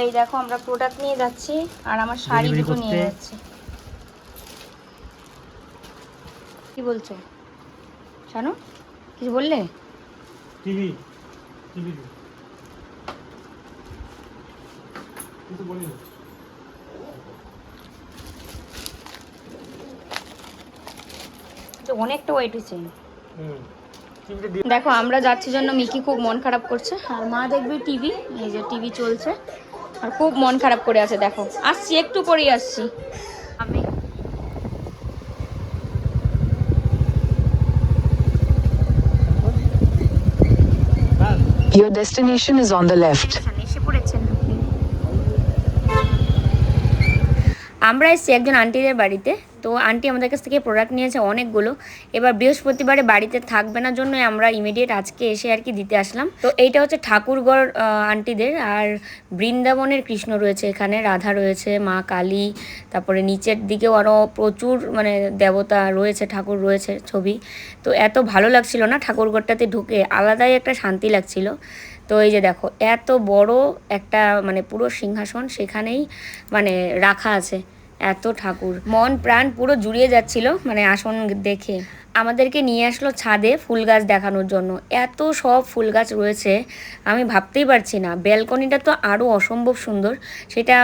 এই দেখো আমরা প্রোডাক্ট নিয়ে যাচ্ছি আর আমার শাড়ি দুটো নিয়ে। যাচ্ছি। কি বলছো? জানো কিছু বললে? টিভি টিভি কিছু বলিনি অনেকটা ওয়েট হয়েছে। দেখো আমরা যাচ্ছি জন্য মিকি খুব মন খারাপ করছে। আর মা দেখবে টিভি এই যে টিভি চলছে। আর খুব মন খারাপ করে আছে দেখো। আসছি একটু পরেই আসছি। আমি। Your destination is on the left. এসে পড়েছেন। আমরা এসেছি একজন আন্টিদের বাড়িতে। তো আন্টি আমাদের কাছ থেকে প্রোডাক্ট নিয়েছে অনেকগুলো। এবার বৃহস্পতিবারে বাড়িতে থাকবে না জন্যই আমরা ইমিডিয়েট আজকে এসে আর কি দিতে আসলাম। তো এইটা হচ্ছে ঠাকুরগড় আন্টিদের। আর বৃন্দাবনের কৃষ্ণ রয়েছে এখানে, রাধা রয়েছে, মা কালী। তারপরে নিচের দিকেও আরও প্রচুর মানে দেবতা রয়েছে, ঠাকুর রয়েছে ছবি। তো এত ভালো লাগছিল না ঠাকুরগড়টাতে ঢুকে। আলাদাই একটা শান্তি লাগছিল। তো এই যে দেখো, এত বড় একটা মানে পুরো সিংহাসন সেখানেই মানে রাখা আছে, এত ঠাকুর। মন প্রাণ পুরো জুড়িয়ে যাচ্ছিল মানে আসন দেখে। আমাদেরকে নিয়ে আসলো ছাদে ফুল গাছ দেখানোর জন্য। এত সব ফুল গাছ রয়েছে, আমি ভাবতেই পারছি না। ব্যালকনিটা তো আরও অসম্ভব সুন্দর, সেটা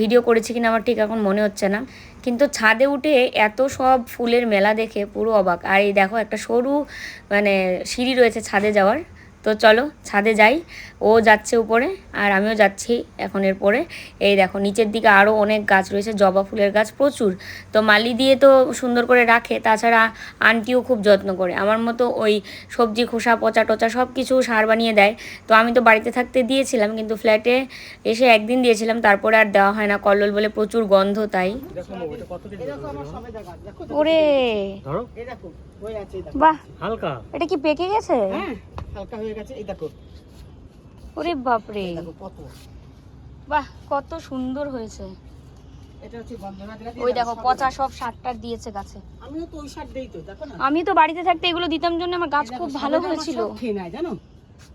ভিডিও করেছি কিনা আমার ঠিক এখন মনে হচ্ছে না। কিন্তু ছাদে উঠে এত সব ফুলের মেলা দেখে পুরো অবাক। আর এই দেখো একটা সরু মানে সিঁড়ি রয়েছে ছাদে যাওয়ার। তো চলো ছাদে যাই। ও যাচ্ছে উপরে আর আমিও যাচ্ছি এখন এরপরে এই দেখো নিচের দিকে আরও অনেক গাছ রয়েছে জবা ফুলের গাছ প্রচুর। তো মালি দিয়ে তো সুন্দর করে রাখে তাছাড়া আন্টিও খুব যত্ন করে। আমার মতো ওই সবজি খোসা পচা টচা সব কিছু সার বানিয়ে দেয়। তো আমি তো বাড়িতে থাকতে দিয়েছিলাম কিন্তু ফ্ল্যাটে এসে একদিন দিয়েছিলাম তারপরে আর দেওয়া হয় না। কল্লোল বলে প্রচুর গন্ধ তাই। ওরে ধরো এই দেখো হয়ে আছে দেখো। বাহ। হালকা। এটা কি পেকে গেছে? হ্যাঁ হালকা হয়ে গেছে এই দেখো। ওরে বাপরে। এই দেখো কত। বাহ কত সুন্দর হয়েছে। এটা হচ্ছে ওই দেখো পচা সব সারটার দিয়েছে গাছে। আমিও তো ওই সার দেই তো দেখো না। আমি তো বাড়িতে থাকতে এগুলো দিতাম জন্য আমার গাছ খুব ভালো হয়েছিল। খেয়ে নেয় জানো?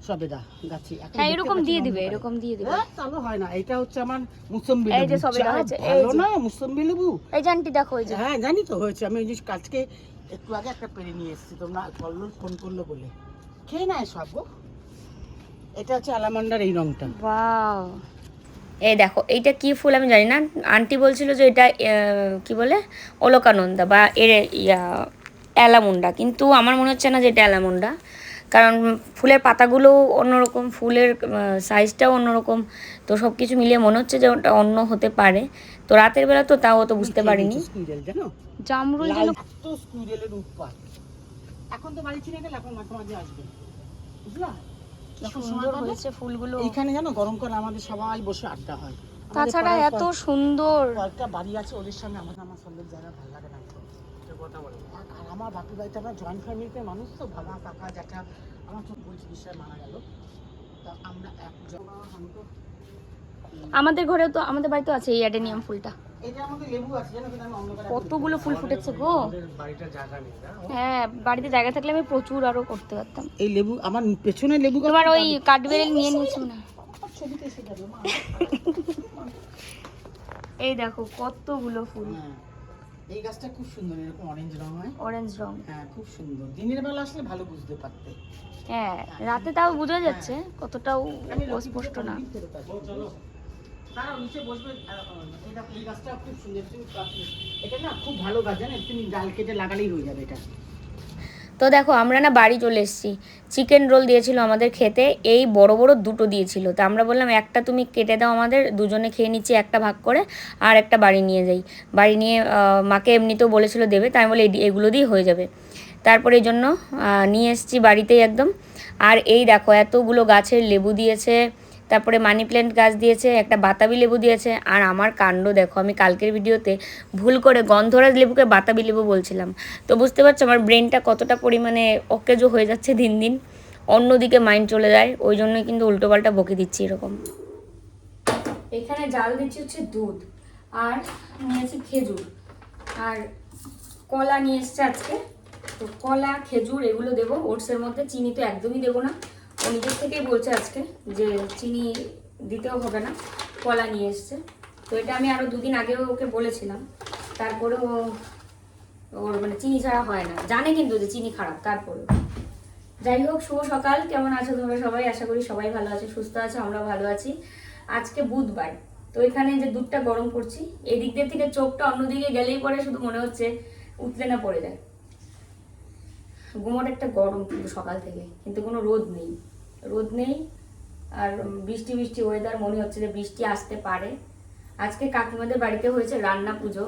সবেদা গাছে হ্যাঁ এরকম দিয়ে দিবে এরকম দিয়ে দিবে। হ্যাঁ, তাহলে হয় না এটা হচ্ছে আমার মুসম্বি এই যে সবেদা হয়েছে, ভালো যে। না মুসম্বি লেবু? এই যে দেখো এই যে। হ্যাঁ জানি তো হয়েছে আমি ওই যে কালকে একটু আগে একটা পেরে নিয়ে এসেছি, তোমরা কল্লো, ফোন করল বলে। খেয়ে নেয় সব এটা হচ্ছে আলামান্ডার এই রংটা। এই দেখো, এইটা কি ফুল আমি জানি না। আন্টি বলছিল যে এটা কি বলে? অলকানন্দা বা এর, ইয়া, অ্যালামুন্ডা। কিন্তু আমার মনে হচ্ছে না যে এটা অ্যালামুন্ডা। কারণ ফুলের পাতাগুলো অন্যরকম, ফুলের সাইজটাও অন্যরকম। তো সব কিছু মিলিয়ে মনে হচ্ছে যে ওটা অন্য হতে পারে। তো রাতের বেলা তো তাও তো বুঝতে পারিনি। জামরুল স্কুইরেলের উৎপাত। এখন তো বাড়ি ছিঁড়ে গেলে এখন মাঝে মাঝে আসবে। বুঝলা? কি সুন্দর হয়েছে। ফুলগুলো। এইখানে জানো গরমকালে আমাদের সবাই বসে আড্ডা হয়। তাছাড়া এত সুন্দর। কয়েকটা বাড়ি আছে ওদের সামনে আমার সঙ্গে জায়গা ভালো লাগে না একদম। কথা বলে। আর আমার বাপি বাড়িতে আমরা জয়েন্ট ফ্যামিলিতে মানুষ তো বাবা কাকা জ্যাঠা আমার বলছি মারা গেল। তা আমরা একজন আমি তো আমাদের ঘরেও তো আমাদের বাড়িতেও আছে এই অ্যাডেনিয়াম ফুলটা। এই যে আমাদের লেবু আছে জানো কিন্তু আমি অন্য কালার কতগুলো ফুল ফুটেছে গো। আমাদের বাড়িটা জায়গা নেই না হ্যাঁ বাড়িতে জায়গা থাকলে আমি প্রচুর আরও করতে পারতাম। এই লেবু আমার পেছনে লেবু তোমার ওই কাঠবেরেল নিয়ে নিয়েছো না এই দেখো কতগুলো ফুল। হ্যাঁ এই গাছটা খুব সুন্দর এরকম অরেঞ্জ রং হয়। অরেঞ্জ রং হ্যাঁ খুব সুন্দর। দিনের বেলা আসলে ভালো বুঝতে পারতে। হ্যাঁ রাতে তাও বোঝা যাচ্ছে কতটাও স্পষ্ট না। তো দেখো, আমরা না বাড়ি চলে এসেছি। চিকেন রোল দিয়েছিল আমাদের খেতে, এই বড় বড় দুটো দিয়েছিল। তো আমরা বললাম, একটা তুমি কেটে দাও আমাদের, দুজনে খেয়ে নিচ্ছি, একটা ভাগ করে, আর একটা বাড়ি নিয়ে যাই। বাড়ি নিয়ে মাকে এমনিতেও বলেছিল দেবে, তাই বলে এগুলো দিয়ে হয়ে যাবে। তারপরে এই জন্য নিয়ে এসেছি বাড়িতেই একদম। আর এই দেখো, এতগুলো গাছের লেবু দিয়েছে তারপরে মানি প্ল্যান্ট গাছ দিয়েছে, একটা বাতাবি লেবু দিয়েছে, আর আমার কাণ্ড দেখো, আমি কালকের ভিডিওতে ভুল করে গন্ধরাজ লেবুকে বাতাবি লেবু বলছিলাম। তো বুঝতে পারছ আমার ব্রেনটা কতটা পরিমাণে অকেজো হয়ে যাচ্ছে দিন দিন, অন্যদিকে মাইন্ড চলে যায়, ওই জন্যই কিন্তু উল্টোপাল্টা বকে দিচ্ছি এরকম। এখানে জাল দিচ্ছি হচ্ছে দুধ, আর নিয়েছি খেজুর, আর কলা নিয়ে এসছে আজকে। তো কলা, খেজুর, এগুলো দেবো, ওটসের মধ্যে চিনি তো একদমই দেবো না। নিজের থেকেই বলছে আজকে যে চিনি দিতেও হবে না, কলা নিয়ে এসছে। তো এটা আমি আরও দুদিন আগেও ওকে বলেছিলাম। তারপরেও ওর মানে চিনি ছাড়া হয় না। জানে কিন্তু যে চিনি খারাপ, তারপরেও। যাই হোক, শুভ সকাল। কেমন আছো তোমরা সবাই? আশা করি সবাই ভালো আছে, সুস্থ আছো আমরা ভালো আছি। আজকে বুধবার। তো এখানে যে দুধটা গরম করছি এদিক দিয়ে থেকে চোখটা অন্যদিকে গেলেই পরে শুধু মনে হচ্ছে উঠলে না পড়ে যায়। গুমোট একটা গরম কিন্তু সকাল থেকে, কিন্তু কোনো রোদ নেই। রোদ নেই, আর বৃষ্টি বৃষ্টি ওয়েদার মনে হচ্ছে যে বৃষ্টি আসতে পারে। আজকে কাকিমাদের বাড়িতে হয়েছে রান্না পুজো,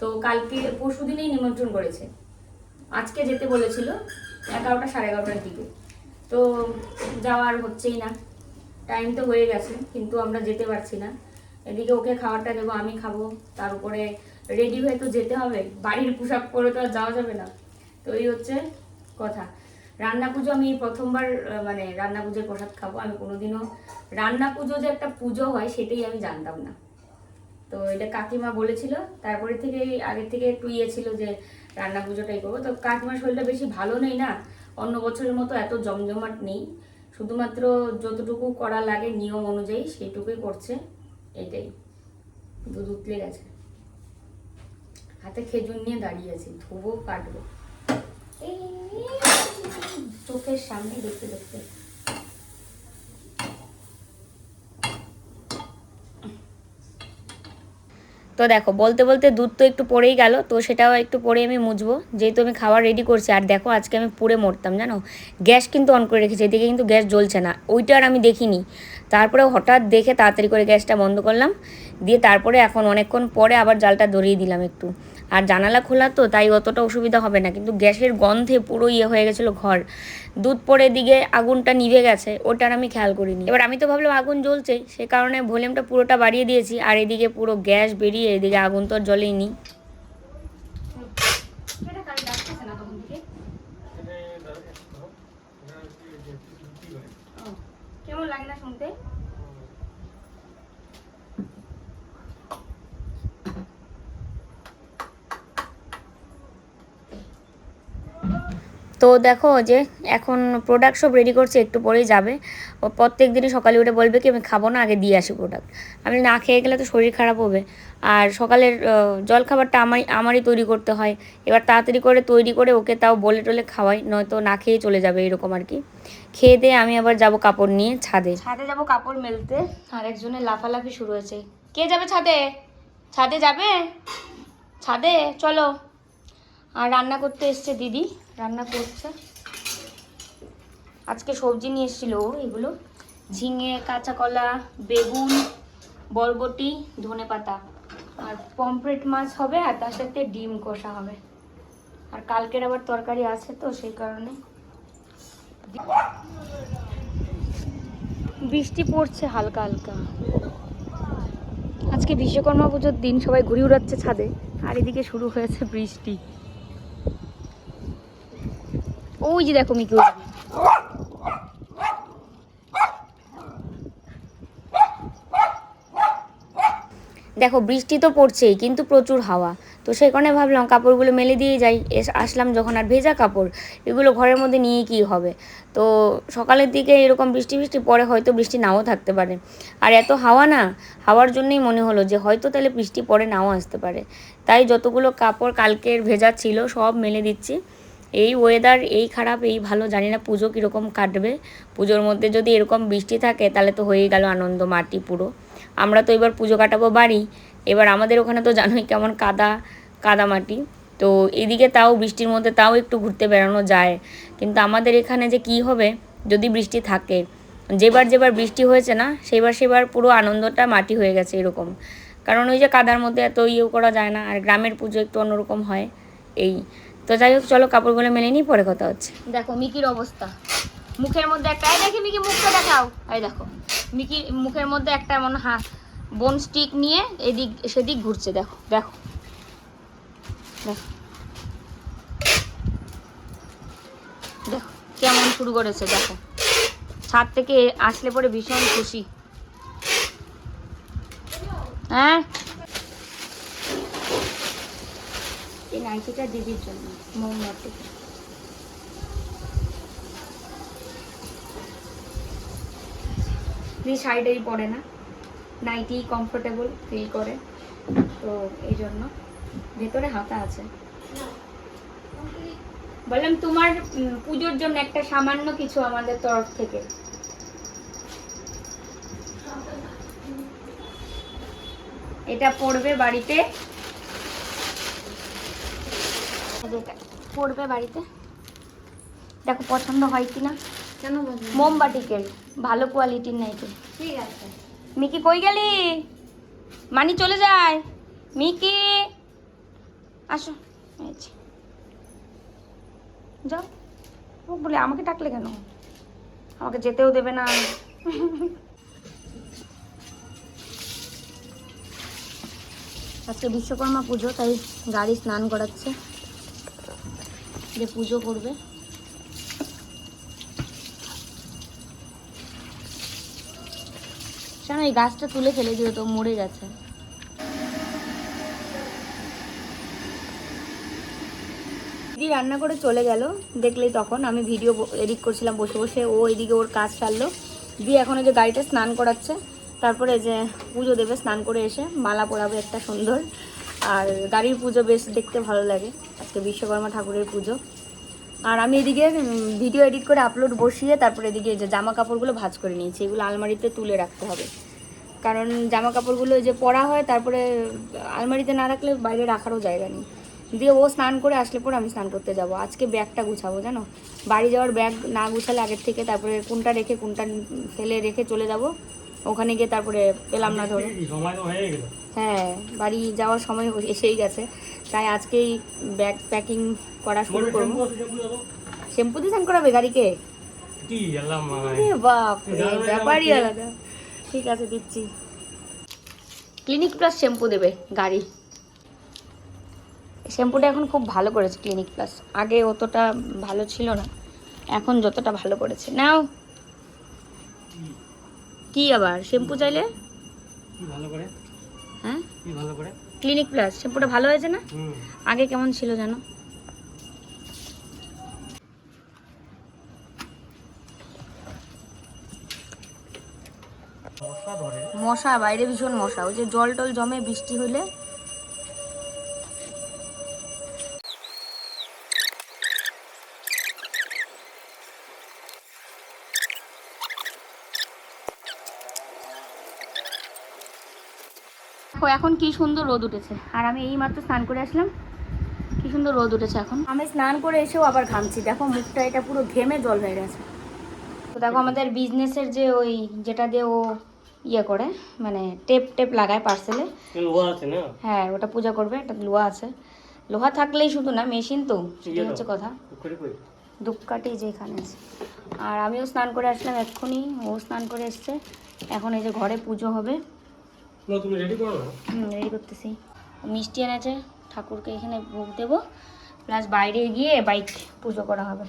তো কালকে পরশু দিনেই নিমন্ত্রণ করেছে। আজকে যেতে বলেছিল এগারোটা সাড়ে এগারোটার দিকে। তো যাওয়ার হচ্ছেই না। টাইম তো হয়ে গেছে, কিন্তু আমরা যেতে পারছি না। এদিকে ওকে খাবারটা দেবো, আমি খাব। তার উপরে রেডি হয়ে তো যেতে হবে। বাড়ির পোশাক পরে তো আর যাওয়া যাবে না। তো এই হচ্ছে কথা। রান্না পুজো আমি প্রথমবার মানে রান্না পুজোর প্রসাদ খাব। আমি কোনোদিনও রান্না পুজো যে একটা পুজো হয়, সেটাই আমি জানতাম না। তো এটা কাকিমা বলেছিল, তারপরে থেকে আগে থেকে একটু ইয়ে ছিল যে রান্না পুজোটাই করব। তো কাকিমার শরীরটা বেশি ভালো নেই না? অন্য বছরের মতো এত জমজমাট নেই। শুধুমাত্র যতটুকু করা লাগে নিয়ম অনুযায়ী সেইটুকুই করছে, এটাই। দুধ উতলে গেছে। হাতে খেজুর নিয়ে দাঁড়িয়ে আছি, ধুবো, কাটবো। চোখের সামনে দেখতে দেখতে। তো দেখো, বলতে বলতে দুধ তো একটু পড়েই গেল, তো সেটাও একটু পরে আমি মুছবো। যেহেতু আমি খাবার রেডি করছি, আর দেখো আজকে আমি পুড়ে মরতাম, জানো? গ্যাস কিন্তু অন করে রেখেছি, এদিকে কিন্তু গ্যাস জ্বলছে না, ওইটা আর আমি দেখিনি। তারপরে হঠাৎ দেখে তাড়াতাড়ি করে গ্যাসটা বন্ধ করলাম, দিয়ে তারপরে এখন অনেকক্ষণ পরে আবার জালটা ধরিয়ে দিলাম একটু। আর জানালা খোলা তো তাই অতটা অসুবিধা হবে না। কিন্তু গ্যাসের গন্ধে পুরো ইয়ে হয়ে গেছিল ঘর। দুধ পরে দিকে আগুনটা নিভে গেছে ওটার আমি খেয়াল করিনি। এবার আমি তো ভাবলাম আগুন জ্বলছে সে কারণে ভলিউমটা পুরোটা বাড়িয়ে দিয়েছি আর এদিকে পুরো গ্যাস বেরিয়ে এদিকে আগুন তো আর জ্বলেই নি কেমন লাগে না শুনতে? তো দেখো যে এখন প্রোডাক্ট সব রেডি করছে, একটু পরেই যাবে। ও প্রত্যেক দিনই সকালে উঠে বলবে কি, আমি খাব না, আগে দিয়ে আসি প্রোডাক্ট আমি না খেয়ে গেলে তো শরীর খারাপ হবে। আর সকালের জল খাবারটা আমারই আমারই তৈরি করতে হয়। এবার তাড়াতাড়ি করে তৈরি করে ওকে তাও বলে টলে খাওয়াই, নয়তো না খেয়ে চলে যাবে এরকম আর কি। খেয়ে দিয়ে আমি আবার যাব কাপড় নিয়ে ছাদে। ছাদে যাব কাপড় মেলতে। আর একজনের লাফালাফি শুরু হয়েছে। কে যাবে ছাদে? ছাদে যাবে? ছাদে? চলো। আর রান্না করতে এসছে দিদি। রান্না করছে। আজকে সবজি নিয়ে এসেছিল এগুলো। ঝিঙে কাঁচা কলা বেগুন, বরবটি, ধনে পাতা। আর পমফ্রেট মাছ হবে আর তার সাথে ডিম কষা হবে। আর কালকের আবার তরকারি আছে তো সেই কারণে। বৃষ্টি পড়ছে হালকা হালকা। আজকে বিশ্বকর্মা পুজোর দিন সবাই ঘুরে উড়াচ্ছে ছাদে। আর এদিকে শুরু হয়েছে বৃষ্টি। ওই যে দেখো মিকি দেখো, বৃষ্টি তো পড়ছেই, কিন্তু প্রচুর হাওয়া। তো সেই কারণে ভাবলাম কাপড়গুলো মেলে দিয়ে যাই। এস, আসলাম যখন আর ভেজা কাপড়, এগুলো ঘরের মধ্যে নিয়ে কি হবে? তো সকালের দিকে এরকম বৃষ্টি বৃষ্টি পরে হয়তো বৃষ্টি নাও থাকতে পারে। আর এত হাওয়া না, হাওয়ার জন্যই মনে হলো যে হয়তো তাহলে বৃষ্টি পরে নাও আসতে পারে। তাই যতগুলো কাপড় কালকের ভেজা ছিল, সব মেলে দিচ্ছি। এই ওয়েদার এই খারাপ, এই ভালো, জানি না পুজো কীরকম কাটবে। পুজোর মধ্যে যদি এরকম বৃষ্টি থাকে, তাহলে তো হয়েই গেল আনন্দ মাটি পুরো। আমরা তো এবার পুজো কাটাবো বাড়ি। এবার আমাদের ওখানে তো জানোই কেমন কাদা কাদা মাটি। তো এদিকে তাও বৃষ্টির মধ্যে তাও একটু ঘুরতে বেড়ানো যায়। কিন্তু আমাদের এখানে যে কি হবে, যদি বৃষ্টি থাকে, যেবার যেবার বৃষ্টি হয়েছে না, সেবার সেবার পুরো আনন্দটা মাটি হয়ে গেছে এরকম। কারণ ওই যে কাদার মধ্যে এত ইয়েও করা যায় না, আর গ্রামের পুজো একটু অন্যরকম হয়, এই। তো যাই হোক, চলো কাপড়গুলো মেলে নিই, পরে কথা হচ্ছে। দেখো মিকির অবস্থা। মুখের মধ্যে একটা এই দেখি মিকি, মুখটা দেখাও। এই দেখো, মিকি মুখের মধ্যে একটা এমন হা বোন স্টিক নিয়ে এদিক সেদিক ঘুরছে, দেখো দেখো। দেখো। দেখো, কেমন শুরু করেছে, দেখো। ছাদ থেকে আসলে পরে ভীষণ খুশি। হ্যাঁ এই নাইটিটা দিদির জন্য মৌমাটি দিদি শাড়িটাই পরে না, নাইটি কমফোর্টেবল ফিল করে, তো এই জন্য ভেতরে হাতা আছে। বললাম তোমার পুজোর জন্য একটা সামান্য কিছু আমাদের তরফ থেকে। এটা পড়বে বাড়িতে এটা। পড়বে বাড়িতে। দেখো পছন্দ হয় কিনা। কেন বলব মোমবাটিকের ভালো কোয়ালিটির নাইটি। ঠিক আছে। মিকি কই গেলি? মানি চলে যায়। মিকি! আসো। যাও। ও বলে আমাকে ডাকলে কেন? আমাকে যেতেও দেবে না। আজকে বিশ্বকর্মা পুজো তাই গাড়ি স্নান করাচ্ছে। যে পুজো করবে। শোনো, এই গাছটা তুলে ফেলে দিও, তো মরে গেছে। দিদি রান্না করে চলে গেল, দেখলেই তখন। আমি ভিডিও এডিট করছিলাম, বসে বসে ও এদিকে ওর কাজ সারলো। দিয়ে এখন যে গাড়িটা স্নান করাচ্ছে, তারপরে যে পুজো দেবে, স্নান করে এসে মালা পরাবে একটা সুন্দর। আর গাড়ির পুজো বেশ দেখতে ভালো লাগে। আজকে বিশ্বকর্মা ঠাকুরের পুজো। আর আমি এদিকে ভিডিও এডিট করে আপলোড বসিয়ে তারপরে এদিকে যে জামা কাপড়গুলো ভাজ করে নিয়েছি। এগুলো আলমারিতে তুলে রাখতে হবে। কারণ জামা কাপড়গুলো যে পরা হয়, তারপরে আলমারিতে না রাখলে বাইরে রাখারও জায়গা নেই। দিয়ে ও স্নান করে আসলে পরে আমি স্নান করতে যাব। আজকে ব্যাগটা গুছাবো, জানো? বাড়ি যাওয়ার ব্যাগ না গুছালে আগের থেকে, তারপরে কোনটা রেখে কোনটা ফেলে রেখে চলে যাব। ওখানে গিয়ে তারপরে পেলাম না ধরে। হয়ে বাড়ি যাওয়ার সময় এসেই গেছে। তাই আজকেই ব্যাগ প্যাকিং করা শুরু করব। শ্যাম্পু দিয়ে স্নান করাবে গাড়িকে? ব্যাপারই আলাদা। ঠিক আছে দিচ্ছি। ক্লিনিক প্লাস শ্যাম্পু দেবে গাড়ি। শ্যাম্পুটা এখন খুব ভালো করেছে ক্লিনিক প্লাস। আগে অতটা ভালো ছিল না। এখন যতটা ভালো করেছে। নাও। কি আবার? শ্যাম্পু চাইলে? ভালো করে? হ্যাঁ? ভালো করে? ক্লিনিক প্লাস শ্যাম্পুটা ভালো হয়েছে না? আগে কেমন ছিল জানো? মশা বাইরে ভীষণ মশা। ওই যে জল টল জমে বৃষ্টি হলে দেখো এখন কি সুন্দর রোদ উঠেছে। আর আমি এই মাত্র স্নান করে আসলাম কি সুন্দর রোদ উঠেছে এখন। আমি স্নান করে এসেও আবার ঘামছি। দেখো মুখটা এটা পুরো ঘেমে জল হয়ে গেছে। তো দেখো আমাদের বিজনেসের যে ওই যেটা দিয়ে ও ইয়ে করে মানে টেপ টেপ লাগায় পার্সেলে লোহা আছে না? হ্যাঁ ওটা পূজা করবে একটা লোহা আছে। লোহা থাকলেই শুধু না মেশিন তো সেটাই ইয়ে হচ্ছে কথা। পুকুরে কই? ধূপকাঠি যে এখানে আছে। আর আমিও স্নান করে আসলাম এক্ষুনি ও স্নান করে এসছে। এখন এই যে ঘরে পুজো হবে। মিষ্টি এনেছে ঠাকুরকে এখানে ভোগ দেবো। প্লাস বাইরে গিয়ে বাইক পুজো করা হবে।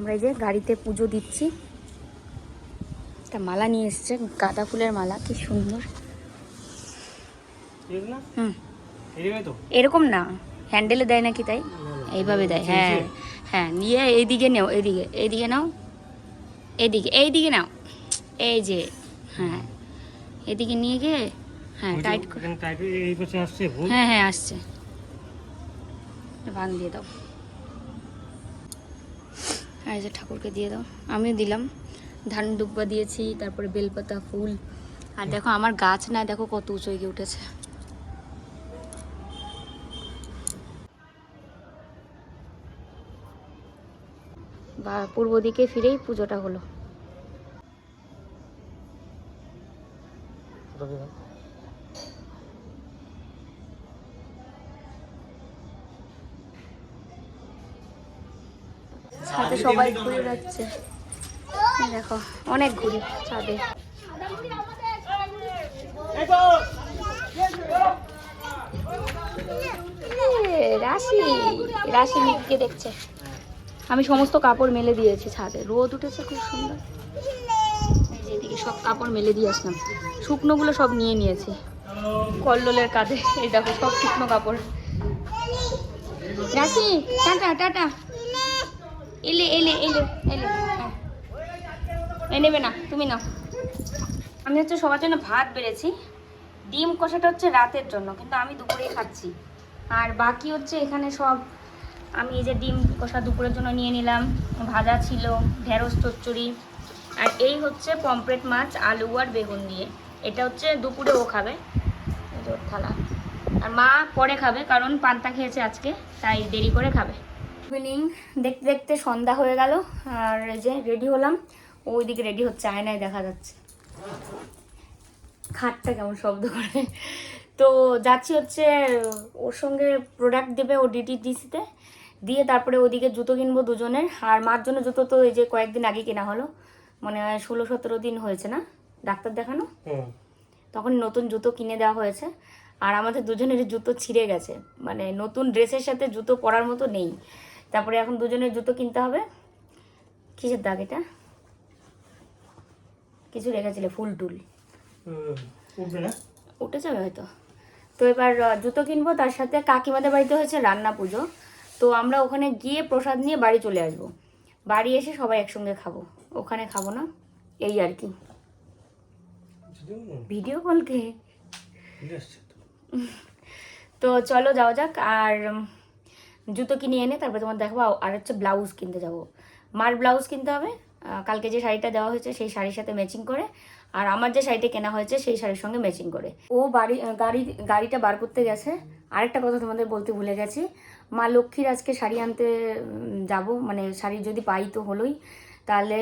আমরা এই যে গাড়িতে পুজো দিচ্ছি। একটা মালা নিয়ে এসছে গাঁদা ফুলের মালা কি সুন্দর। হুম। এরকম না। হ্যান্ডেলে দেয় নাকি তাই? এইভাবে দেয় হ্যাঁ। হ্যাঁ নিয়ে এইদিকে নেও এইদিকে এইদিকে নাও। এইদিকে এইদিকে নাও। এই যে হ্যাঁ। এদিকে নিয়ে গিয়ে হ্যাঁ টাইট করে। হ্যাঁ হ্যাঁ আসছে। বান দিয়ে দাও। আর এই যে ঠাকুরকে দিয়ে দাও। আমিও দিলাম। ধান দুব্বা দিয়েছি, তারপরে বেলপাতা, ফুল। আর দেখো, আমার গাছ না, দেখো কত উঁচু গিয়ে উঠেছে। বা, পূর্ব দিকে ফিরেই পুজোটা হলো। ছাদে সবাই ঘুরে যাচ্ছে দেখো অনেক ঘুরি ছাদে। রাশি রাশি মিটকে দেখছে। আমি সমস্ত কাপড় মেলে দিয়েছি ছাদে। রোদ উঠেছে খুব সুন্দর। এদিকে সব কাপড় মেলে দিয়ে আসলাম। শুকনোগুলো সব নিয়ে নিয়েছি। কল্লোলের কাঁধে। এই দেখো সব শুকনো কাপড়। রাশি টাটা টাটা। এলে এলে এলে এলে। হ্যাঁ। এ নেবে না তুমি নাও। আমি হচ্ছে সবার জন্য ভাত বেড়েছি। ডিম কষাটা হচ্ছে রাতের জন্য, কিন্তু আমি দুপুরেই খাচ্ছি। আর বাকি হচ্ছে এখানে সব আমি এই যে ডিম কষা দুপুরের জন্য নিয়ে নিলাম। ভাজা ছিল, ঢেঁড়স, চচ্চড়ি। আর এই হচ্ছে পমপ্লেট মাছ, আলু আর বেগুন দিয়ে। এটা হচ্ছে দুপুরে ও খাবে। থালা। আর মা পরে খাবে, কারণ পান্তা খেয়েছে আজকে, তাই দেরি করে খাবে। ইভিনিং দেখতে দেখতে সন্ধ্যা হয়ে গেল আর এই যে রেডি হলাম। ওইদিকে রেডি হচ্ছে আয়নায় দেখা যাচ্ছে। খাটটা কেমন শব্দ করে। তো যাচ্ছি হচ্ছে ওর সঙ্গে প্রোডাক্ট দেবে ও ডিটিডিসিতে দিয়ে তারপরে ওদিকে জুতো কিনবো দুজনের। আর মার জন্য জুতো তো এই যে কয়েকদিন আগে কেনা হলো। মানে ষোলো সতেরো দিন হয়েছে না? ডাক্তার দেখানো? তখন নতুন জুতো কিনে দেওয়া হয়েছে। আর আমাদের দুজনের জুতো ছিঁড়ে গেছে। মানে নতুন ড্রেসের সাথে জুতো পরার মতো নেই। তারপরে এখন দুজনের জুতো কিনতে হবে। কিসের দাগ এটা? কিছু রেখেছিলে ফুল টুল। উঠে যাবে হয়তো। তো এবার জুতো কিনবো তার সাথে কাকিমাদের বাড়িতে হয়েছে রান্না পুজো। তো আমরা ওখানে গিয়ে প্রসাদ নিয়ে বাড়ি চলে আসব। বাড়ি এসে সবাই একসঙ্গে খাব। ওখানে খাব না এই আর কি। ভিডিও কলকে চলে আসছে তো। চলো যাওয়া যাক আর জুতো কিনে এনে তারপরে তোমার দেখব আর হচ্ছে ব্লাউজ কিনতে যাব। মার ব্লাউজ কিনতে হবে। কালকে যে শাড়িটা দেওয়া হয়েছে সেই শাড়ির সাথে ম্যাচিং করে। আর আমার যে শাড়িটা কেনা হয়েছে সেই শাড়ির সঙ্গে ম্যাচিং করে। ও বাড়ি গাড়ি, গাড়িটা বার করতে গেছে। আরেকটা কথা তোমাদের বলতে ভুলে গেছি। মা লক্ষ্মীর আজকে শাড়ি আনতে যাব। মানে শাড়ি যদি পাই তো হলোই। তাহলে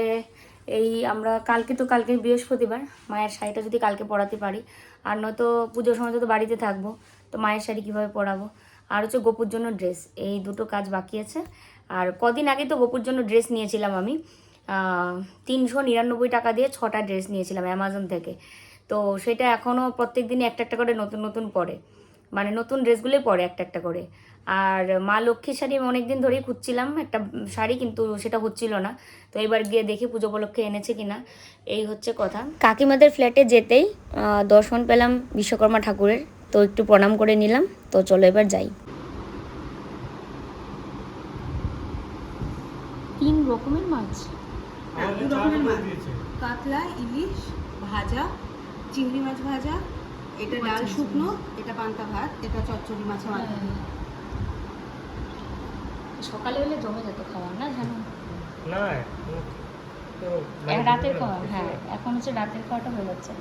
এই আমরা কালকে তো কালকে বৃহস্পতিবার। মায়ের শাড়িটা যদি কালকে পরাতে পারি। আর নয়তো পুজোর সময় তো বাড়িতে থাকব। তো মায়ের শাড়ি কীভাবে পরাবো? আর হচ্ছে গোপুর জন্য ড্রেস এই দুটো কাজ বাকি আছে। আর কদিন আগে তো গোপুর জন্য ড্রেস নিয়েছিলাম আমি। তিনশো নিরানব্বই টাকা দিয়ে ছটা ড্রেস নিয়েছিলাম অ্যামাজন থেকে। তো সেটা এখনও প্রত্যেক দিনই একটা একটা করে নতুন নতুন পরে। মানে নতুন ড্রেসগুলোই পরে একটা একটা করে। আর মা লক্ষ্মীর শাড়ি আমি অনেকদিন ধরেই খুঁজছিলাম, একটা শাড়ি কিন্তু সেটা হচ্ছিল না। তো এবার গিয়ে দেখি পুজো উপলক্ষে এনেছে কিনা। এই হচ্ছে কথা। কাকিমাদের ফ্ল্যাটে যেতেই দর্শন পেলাম বিশ্বকর্মা ঠাকুরের। তো একটু প্রণাম করে নিলাম। তো চলো এবার যাই। তিন রকমের মাছ। হ্যাঁ, দু রকমের মাছ। কাতলা ইলিশ ভাজা চিংড়ি মাছ ভাজা এটা ডাল শুকনো এটা পান্তা ভাত এটা চচ্চড়ি মাছের মাথা সকালে হলে জমে যেত খাওয়া না জানো? না রাতের খাওয়া হ্যাঁ এখন হচ্ছে রাতের খাওয়াটা হয়ে যাচ্ছে।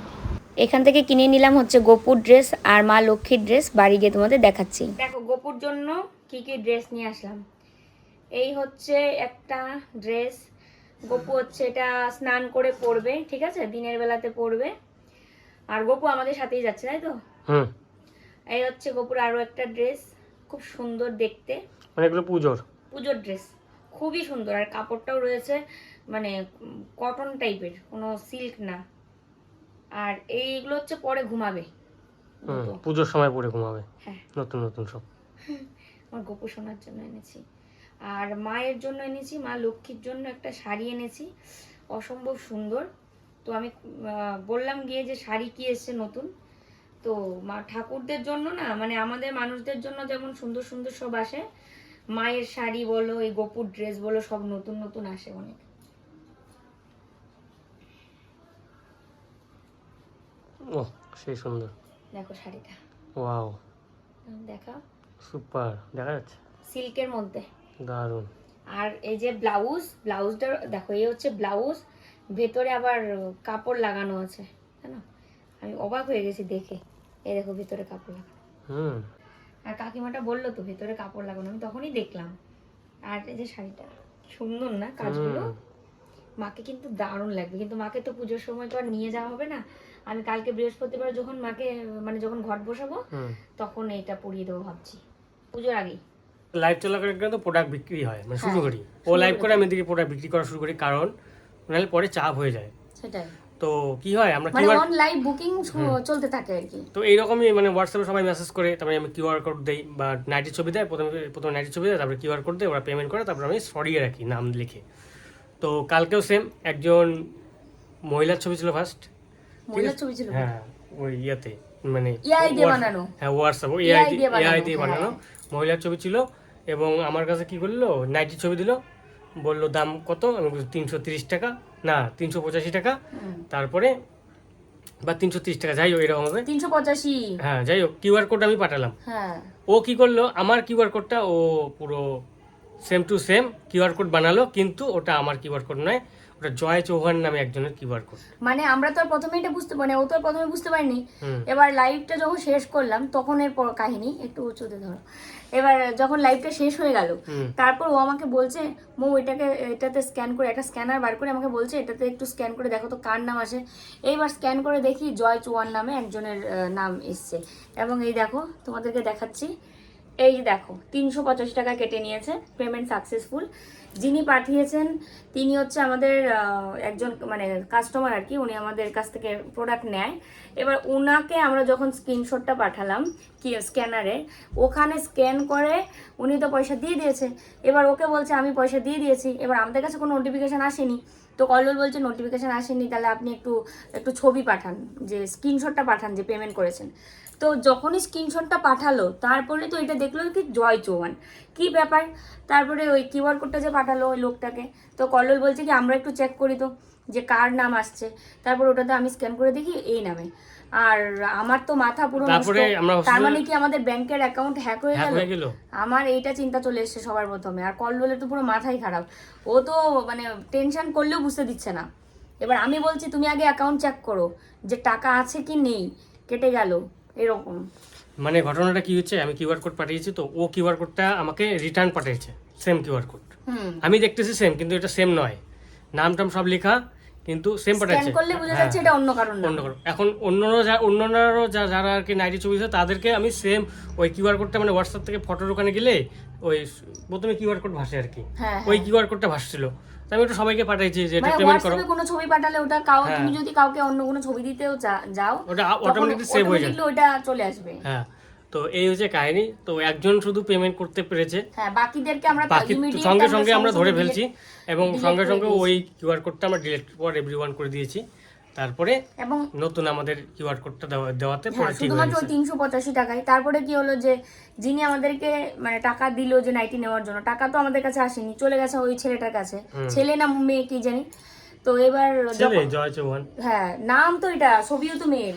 এখান থেকে কিনে নিলাম হচ্ছে গোপুর ড্রেস আর মা লক্ষ্মীর ড্রেস বাড়ি গিয়ে তোমাদের দেখাচ্ছি। দেখো গোপুর জন্য কি কি ড্রেস নিয়ে আসলাম। এই হচ্ছে একটা ড্রেস গোপু হচ্ছে এটা স্নান করে পরবে ঠিক আছে? দিনের বেলাতে পরবে। আর গোপু আমাদের সাথেই যাচ্ছে তাই তো? হুম। এই হচ্ছে গোপুর আরও একটা ড্রেস খুব সুন্দর দেখতে। অনেকগুলো পুজোর। পুজোর ড্রেস খুবই সুন্দর। আর কাপড়টাও রয়েছে মানে কটন টাইপের কোনো সিল্ক না। আর এইগুলো হচ্ছে পরে ঘুমাবে। পুজোর সময় পরে ঘুমাবে। হ্যাঁ। নতুন নতুন সব। আমার গোপু সোনার জন্য এনেছি। আর মায়ের জন্য এনেছি মা লক্ষ্মীর জন্য একটা শাড়ি এনেছি। অসম্ভব সুন্দর। তো আমি বললাম গিয়ে যে শাড়ি কি এসছে নতুন। তো মা ঠাকুরদের জন্য না মানে আমাদের মানুষদের জন্য যেমন সুন্দর সুন্দর সব আসে মায়ের শাড়ি বলো এই গোপুর ড্রেস বলো সব নতুন নতুন আসে অনেক। ও সেই সুন্দর। দেখো শাড়িটা। ওয়াও। দেখা সুপার দেখা যাচ্ছে? সিল্কের মধ্যে। দারুণ। আর এই যে ব্লাউজ ব্লাউজটা দেখো এই হচ্ছে ব্লাউজ ভেতরে আবার কাপড় লাগানো আছে জানো আমি অবাক হয়ে গেছি দেখে। এই দেখো ভেতরে কাপড় লাগানো। হুম। আর কাকিমাটা বলল তো ভেতরে কাপড় লাগানো আমি তখনই দেখলাম। আর এই যে শাড়িটা সুন্দর না কাজগুলো? মাকে কিন্তু দারুণ লাগবে কিন্তু মাকে তো পুজোর সময় তো আর নিয়ে যাওয়া হবে না। আমি কালকে বৃহস্পতিবার যখন মাকে মানে যখন ঘট বসাবো তখন এটা পরিয়ে দেবো ভাবছি। পুজোর আগেই। লাইভ চলাকালীন তো প্রোডাক্ট বিক্রি হয় মানে শুরু হ্যাঁ, করি। ও লাইভ করে। আমি এদিকে প্রোডাক্ট বিক্রি করা শুরু করি কারণ নাহলে পরে চাপ হয়ে যায়। সেটাই। তো কি হয় আমরা মানে কিউআর অন লাইভ বুকিং চলতে থাকে আর কি। তো এইরকমই মানে হোয়াটসঅ্যাপে সবাই মেসেজ করে তারপরে আমি কিউআর কোড দেই বা নাইটি ছবি দেয় প্রথমে প্রথমে নাইটি ছবি দেয় তারপরে কিউআর কোড দেয় ওরা পেমেন্ট করে তারপরে আমি সরিয়ে রাখি নাম লিখে। তো কালকেও সেম একজন মহিলার ছবি ছিল ফার্স্ট হ্যাঁ ওই ইয়েতে মানে AI দিয়ে বানানো। হ্যাঁ হোয়াটসঅ্যাপ এআই দিয়ে বানানো, এআই দিয়ে হ্যাঁ। বানানো মহিলার ছবি ছিল এবং আমার কাছে কি করল? নাইটি ছবি দিল। বলল দাম কত? আমি তিনশো তিরিশ টাকা। না তিনশো পঁচাশি টাকা। তারপরে বা তিনশো তিরিশ টাকা যাই হোক এরকম হবে। তিনশো পঁচাশি। হ্যাঁ যাই হোক কিউআর কোড আমি পাঠালাম। হ্যাঁ। ও কি করল? আমার কিউআর কোডটা ও পুরো same to same QR code বানালো কিন্তু ওটা আমার কিউআর কোড নয়। ওটা জয় চৌহান নামে একজনের কিউআর কোড। মানে আমরা তো প্রথমে এটা বুঝতে মানে ও তো প্রথমে বুঝতে পারিনি। এবার লাইভটা যখন শেষ করলাম তখন এর পর কাহিনী একটু উঁচুতে ধরো। এবার যখন লাইভটা শেষ হয়ে গেল তারপর ও আমাকে বলছে মৌ এটাকে এটাতে স্ক্যান করে একটা স্ক্যানার বার করে আমাকে বলছে এটাতে একটু স্ক্যান করে দেখো তো কার নাম আসে। এইবার স্ক্যান করে দেখি জয় চৌহান নামে একজনের নাম এসছে। এবং এই দেখো তোমাদেরকে দেখাচ্ছি। এই দেখো, তিনশো পঁচাশি টাকা কেটে নিয়েছে পেমেন্ট সাকসেসফুল যিনি পাঠিয়েছেন, তিনি হচ্ছে আমাদের একজন মানে কাস্টমার আর কি, উনি আমাদের কাছ থেকে প্রোডাক্ট নেয়। এবার ওনাকে আমরা যখন স্ক্রিনশটটা পাঠালাম, কি স্ক্যানারে ওখানে স্ক্যান করে উনি তো পয়সা দিয়ে দিয়েছে। এবার ওকে বলছে, আমি পয়সা দিয়ে দিয়েছি। এবার আমাদের কাছে কোনো নোটিফিকেশান আসেনি। তো কল্লোল বলছে নোটিফিকেশান আসেনি, তাহলে আপনি একটু একটু ছবি পাঠান, যে স্ক্রিনশটটা পাঠান, যে পেমেন্ট করেছেন। তো যখনই স্ক্রিনশটটা পাঠালো, তারপরে তো এটা দেখল কি জয় চৌহান। কি ব্যাপার? তারপরে ওই কিউআর কোডটা যে পাঠালো ওই লোকটাকে। তো কলল বলছে কি, আমরা একটু চেক করি তো। যে কার নাম আসছে। তারপর ওটাতে আমি স্ক্যান করে দেখি এই নামে। আর আমার তো মাথা পুরো তারপরে তার মানে কি আমাদের ব্যাংকের অ্যাকাউন্ট হ্যাক হয়ে গেল? আমার এইটা চিন্তা চলে এসেছে সবার প্রথমে। আর কল বলে তো পুরো মাথাই খারাপ। ও তো মানে টেনশন করলেও বুঝতে দিচ্ছে না। এবার আমি বলছি তুমি আগে অ্যাকাউন্ট চেক করো যে টাকা আছে কি নেই? কেটে গেল। এরকম। মানে ঘটনাটা কি হচ্ছে? আমি কিউআর কোড পাঠিয়েছি তো ও কিউআর কোডটা আমাকে রিটার্ন পাঠিয়েছে। সেম কিউআর কোড আমি দেখতেছি সেম কিন্তু এটা সেম নয়। নাম টাম সব লেখা। কিন্তু সেম স্ক্যান করলে বোঝা হ্যাঁ, যাচ্ছে এটা অন্য কারণ না। অন্য করো এখন অন্যরা যা অন্যরাও যারা আর কি নাইটি ছবি তাদেরকে আমি সেম ওই কিউআর কোডটা মানে হোয়াটসঅ্যাপ থেকে ফটোর ওখানে গেলে ওই প্রথমে কিউআর কোড ভাসে আর কি। হ্যাঁ ওই কিউআর কোডটা ভাসছিল। তো আমি একটু সবাইকে পাঠাইছি যে এটা মানে পেমেন্ট করো। হোয়াটসঅ্যাপে কোনো ছবি পাঠালে ওটা হ্যাঁ। তুমি যদি কাউকে অন্য কোনো ছবি দিতেও চা- যাও ওটা তখন অটোমেটিকলি সেভ হয়ে যায়। ওটা চলে আসবে। হ্যাঁ। তো এই হচ্ছে কাহিনী। তো একজন শুধু পেমেন্ট করতে পেরেছে। হ্যাঁ বাকিদেরকে আমরা বাকি সঙ্গে সঙ্গে আমরা ধরে ফেলছি এবং সঙ্গে সঙ্গে। ওই কিউআর কোডটা আমরা ডিলিট ফর এভরিওয়ান করে দিয়েছি। তারপরে এবং নতুন আমাদের কিউআর কোডটা দেওয়াতে হ্যাঁ পরে ঠিক তিনশো পঁচাশি টাকায়। তারপরে কি হলো যে যিনি আমাদেরকে মানে টাকা দিল যে নাইটি নেওয়ার জন্য টাকা তো আমাদের কাছে আসেনি চলে গেছে ওই ছেলেটার কাছে। ছেলে না মেয়ে কি জানি? তো এবার ছেলে জয় চৌহান। হ্যাঁ নাম তো এটা ছবিও তো মেয়ের।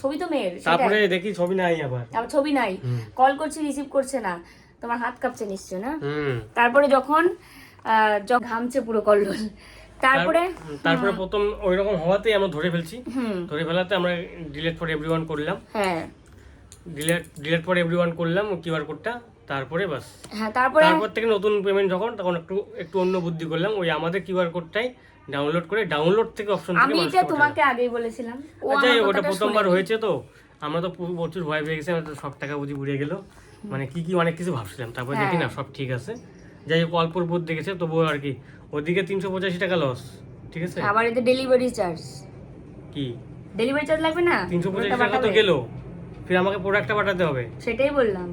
ছবি তো মেয়ের তারপরে দেখি ছবি নাই আবার। আমার ছবি নাই। কল করছি রিসিভ করছে না। তোমার হাত কাঁপছে নিশ্চয় না? তারপরে যখন যখন ঘামছে পুরো কল্লোল। তারপরে তারপরে প্রথম ওই রকম হওয়াতেই আমরা ধরে ফেলছি। ধরে ফেলাতে আমরা ডিলেট ফর এভরিওয়ান করলাম। হ্যাঁ। ডিলেট ডিলেট ফর এভরিওয়ান করলাম কিউআর কোডটা তারপরে বাস। হ্যাঁ তারপরে তারপর থেকে নতুন পেমেন্ট যখন তখন একটু একটু অন্য বুদ্ধি করলাম। ওই আমাদের কিউআর কোডটাই ডাউনলোড করে ডাউনলোড থেকে অপশন আমি এটা তোমাকে আগেই বলেছিলাম। ও। যাই ওটা প্রথমবার হয়েছে তো। আমরা তো প্রচুর ভয় পেয়ে গেছি আমরা তো সব টাকা বুঝি উড়ে গেল। মানে কি কি অনেক কিছু ভাবছিলাম তারপর দেখি না হ্যাঁ। সব ঠিক আছে। যাই হোক অল্প বুধ দেখেছে তবুও আর কি। ওদিকে তিনশো পঁচাশি টাকা লস ঠিক আছে? আবার এতে ডেলিভারি চার্জ কি? ডেলিভারি চার্জ লাগবে না? তিনশো পঁচাশি টাকা তো। গেল। ফির আমাকে প্রোডাক্টটা পাঠাতে হবে। সেটাই বললাম।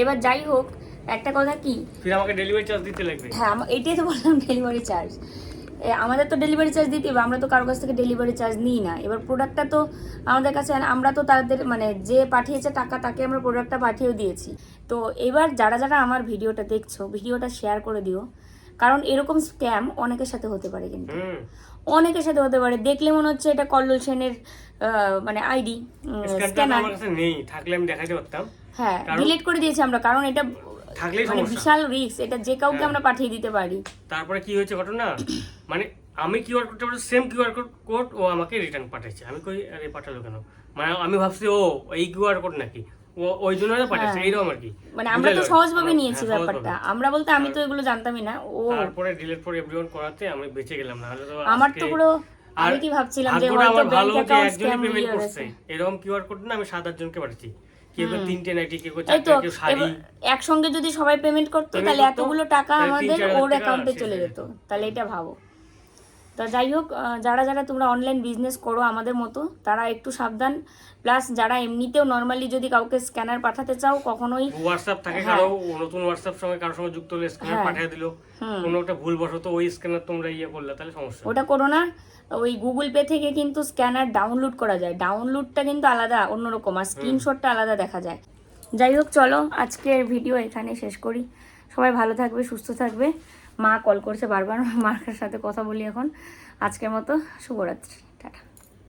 এবার যাই হোক একটা কথা কি? ফির আমাকে ডেলিভারি চার্জ দিতে লাগবে। হ্যাঁ এটাই তো বললাম ডেলিভারি চার্জ আমাদের তো ডেলিভারি চার্জ দিতে হবে আমরা তো কারোর কাছ থেকে ডেলিভারি চার্জ নিই না। এবার প্রোডাক্টটা তো আমাদের কাছে আমরা তো তাদের মানে যে পাঠিয়েছে টাকা তাকে আমরা প্রোডাক্টটা পাঠিয়েও দিয়েছি। তো এবার যারা যারা আমার ভিডিওটা দেখছ ভিডিওটা শেয়ার করে দিও। কারণ এরকম স্ক্যাম অনেকের সাথে হতে পারে কিন্তু। অনেকের সাথে হতে পারে। দেখলে মনে হচ্ছে এটা কল্লোল সেনের মানে আইডি স্ক্যানার নেই থাকলে আমি দেখাতে পারতাম। হ্যাঁ ডিলিট করে দিয়েছি আমরা কারণ এটা থাকলেই মানে সমস্যা। বিশাল রিস্ক এটা যে কাউকে হ্যাঁ। আমরা পাঠিয়ে দিতে পারি। তারপরে কি হয়েছে ঘটনা? মানে আমি কিউআর কোডটা সেম কিউআর কোড কোড ও আমাকে রিটার্ন আমি কই আরে পাঠালো কেন? মানে আমি ভাবছি ও এই কিউআর কোড নাকি? ওই জন্য হ্যাঁ। এইরকম আর কি। মানে আমরা তো সহজভাবে হ্যাঁ, নিয়েছি ব্যাপারটা। আমরা বলতে আমি তো এগুলো জানতামই না। ও তারপরে ডিলিট ফর এভরিওয়ান করাতে আমি বেঁচে গেলাম না হলে তো আমার তো পুরো আমি কি ভাবছিলাম যে হয়তো ব্যাংক অ্যাকাউন্ট স্ক্যাম হয়ে গেছে। এরকম কিউআর কোড না আমি সাত আট জনকে পাঠাচ্ছি। কেউ কেউ তিনটে নাইটি কেউ কেউ এই তো চারটে কেউ শাড়ি একসঙ্গে যদি সবাই পেমেন্ট করতো তাহলে এতগুলো টাকা আমাদের ওর অ্যাকাউন্টে চলে যেত। তাহলে এটা ভাবো। তো যাই হোক যারা যারা তোমরা অনলাইন বিজনেস করো আমাদের মতো তারা একটু সাবধান। প্লাস যারা এমনিতেও নর্মালি যদি কাউকে স্ক্যানার পাঠাতে চাও কখনোই হোয়াটসঅ্যাপ থাকে হ্যাঁ। কারও নতুন হোয়াটসঅ্যাপ সঙ্গে কারোর সঙ্গে যুক্ত হলে স্ক্যানার হ্যাঁ। পাঠিয়ে দিল। কোনো একটা ভুল বশত ওই স্ক্যানার তোমরা ইয়ে করলে তাহলে সমস্যা ওটা করো না। ওই গুগল পে থেকে কিন্তু স্ক্যানার ডাউনলোড করা যায়। ডাউনলোডটা কিন্তু আলাদা অন্যরকম আর স্ক্রিনশটটা আলাদা দেখা যায়। যাই হোক চলো আজকের ভিডিও এখানে শেষ করি। সবাই ভালো থাকবে সুস্থ থাকবে। মা কল করছে বারবার মার সাথে কথা বলি এখন। আজকের মতো শুভরাত্রি।